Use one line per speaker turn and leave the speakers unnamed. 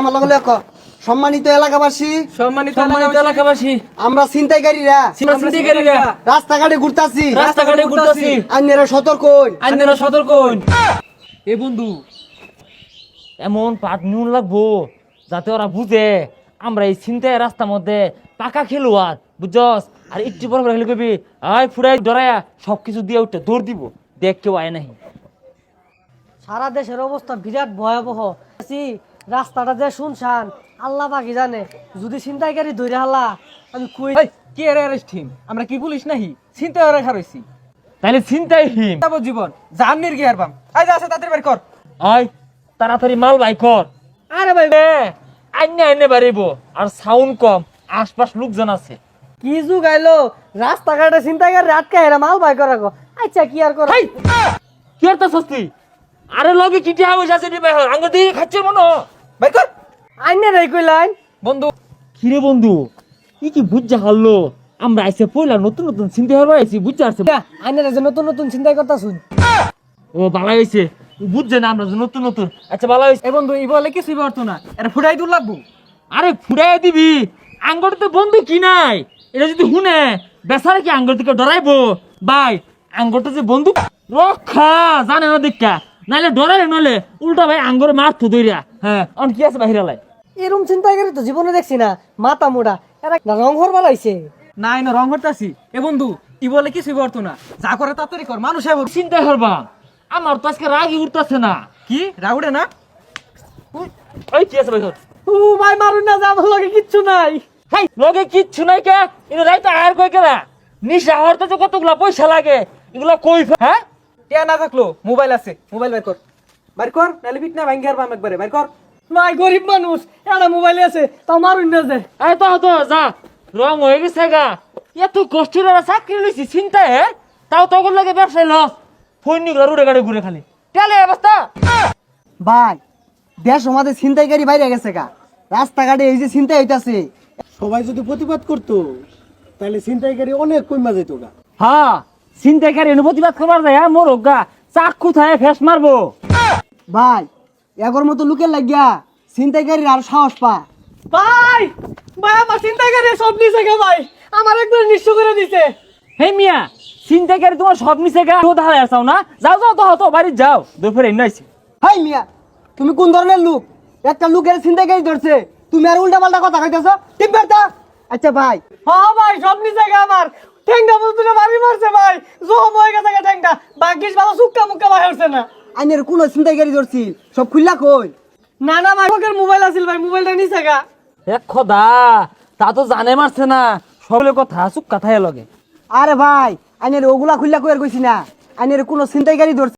আমার লগে লগে সম্মানিত এলাকাবাসী
সম্মানিত এলাকাবাসী।
আমরা ছিনতাইকারীরা
আমরা
রাস্তাঘাটে ঘুরতাছি
রাস্তাঘাটে ঘুরতাছি।
আন্যেরা সতর্ক হইন।
সতর্ক এ বন্ধু এমন পাট নুন লাগবো যাতে ওরা বুঝে আমরা এই চিন্তায় রাস্তার মধ্যে পাকা খেলোয়াড় বুঝছস? আর একটু বড় বড় খেলে কবি আয় ফুরাই ডরায়া সব কিছু দিয়ে উঠে দৌড় দিব। দেখ কেউ আয় নাই
সারা দেশের অবস্থা বিরাট ভয়াবহ। রাস্তাটা যে শুনশান আল্লাহ বাকি জানে। যদি ছিনতাইকারী ধরে হালা আমি কই
কি অ্যারেস্ট টিম আমরা কি পুলিশ নাহি চিন্তা করে খারইছি
তাহলে চিন্তাই হিম
তারপর জীবন জান নির কি হারবাম আই যা আছে তাদের বাড়ি কর।
আয় তাড়াতাড়ি মাল বাই কর।
আরে ভাই
আইনে আইনে বাড়িব। আর সাউন্ড কম আশপাশ লোকজন আছে।
কি যুগ আইলো? রাস্তাঘাটে ছিনতাইকারী আটকে হেরা মাল ভাই করা গো আচ্ছা কি আর করা?
কি আর তা সস্তি আরে লগে কিটি হাবস আছে রে ভাই? আঙ্গ দিয়ে খাচ্ছে মনো
বাই কর।
আইনে রে কইলাইন
বন্ধু।
কিরে বন্ধু? ই কি বুঝা হারলো? আমরা আইসে নতুন নতুন চিন্তা আইছি
আইনে নতুন নতুন
ও ভালো হয়েছে বুঝছে না আমরা নতুন নতুন। আচ্ছা ভালো হয়েছে
এ বন্ধু ই বলে কিছুই পারতো না এর ফুটাই দূর লাগবো।
আরে ফুড়াই দিবি। আঙ্গর তো বন্ধু কি নাই? এটা যদি শুনে বেচারে কি আঙ্গর দিকে ডরাইবো? ভাই আঙ্গরটা যে বন্ধু রক্ষা জানে না দেখা। নাইলে ডরাইলে নলে উল্টা ভাই আঙ্গরে মারতো দইরা হ্যাঁ অন কি আছে বাহিরালাই
এরম করে তো জীবনে দেখছি না। মাথা মোড়া। এরা রং হর বালাইছে
নাই না রং হরতাছি এ বন্ধু ই বলে কিছুই পারতো না। যা করে তাড়াতাড়ি কর মানুষ আইব
চিন্তা করবা আমার তো আজকে রাগই উঠতেছে না।
কি? রাউডে না?
ওই কি আছে ভাই?
ও ভাই মারুন না যা আমার লগে কিচ্ছু নাই।
হাই লগে কিচ্ছু নাই কে? এটা রাইতে আর কই কেলা নিশা হরতে তো কতগুলা পয়সা লাগে এগুলা কই হ্যাঁ?
টিয়া না থাকল মোবাইল আছে মোবাইল বাই কর। বাই কর নালে বিট না ভাঙ্গি হারবাম একবারে বাই কর।
ভাই গরিব মানুষ এটা মোবাইলে আছে তাও মারুন না যে।
এই তো তো যা রং হয়ে গেছে গা। এত কষ্ট করে চাকরি লইছি চিন্তা হে? তাও তখন লাগে ব্যবসায় লস। ফৈনিকরা রুড়ে গাড়ি ঘুরে খালি। টেলে অবস্থা
ভাই দেশ আমাদের ছিনতাইকারী বাইরে গেছে গা। রাস্তাঘাটে এই যে ছিনতাই হইতাছে। সবাই যদি প্রতিবাদ করতো তাহলে ছিনতাইকারী অনেক কমা যেত গা।
হ্যাঁ চিন্তাকারী এনে প্রতিবাদ করবার যায় হ্যাঁ মোর গা চাকু থায় ফেস মারবো।
ভাই এগর মতো লোকের লাগিয়া ছিনতাইকারীর আর সাহস পা।
ভাই ভাই আমার চিন্তাইকারী সব নিছে গে ভাই। আমার একদম নিঃস্ব করে দিছে।
হে মিয়া চিন্তাকারী তোমার সব নিচে গা? তো যাচ্ছাও না? যাও যাও তো তো বাড়ি যাও। দুপুরে এনে আইছি।
হাই মিয়া তুমি কোন ধরনের লোক? একটা লোকের ছিনতাইকারী ধরছে। তুমি আর উল্টা পাল্টা কথা কইতেছ। ঠিক আচ্ছা ভাই।
হ্যাঁ ভাই সব নিছে গে আমার। ঠেঙ্গা বুঝতে বাড়ি মারছে ভাই। জম হয়ে গেছে বাকিস ভালো সুক্কা মুক্কা ভাই হচ্ছে না।
আইনের কোন গাড়ি ধরছি সব খুললা কই?
না না ভাই ওকের মোবাইল আছিল ভাই মোবাইলটা নিছে গা।
এক খদা তা তো জানে মারছে না। সকলে কথা সুক্কা কথায় লগে।
আরে ভাই আইনের ওগুলা খুললা কই আর কইছি না। আইনের কোন গাড়ি ধরছে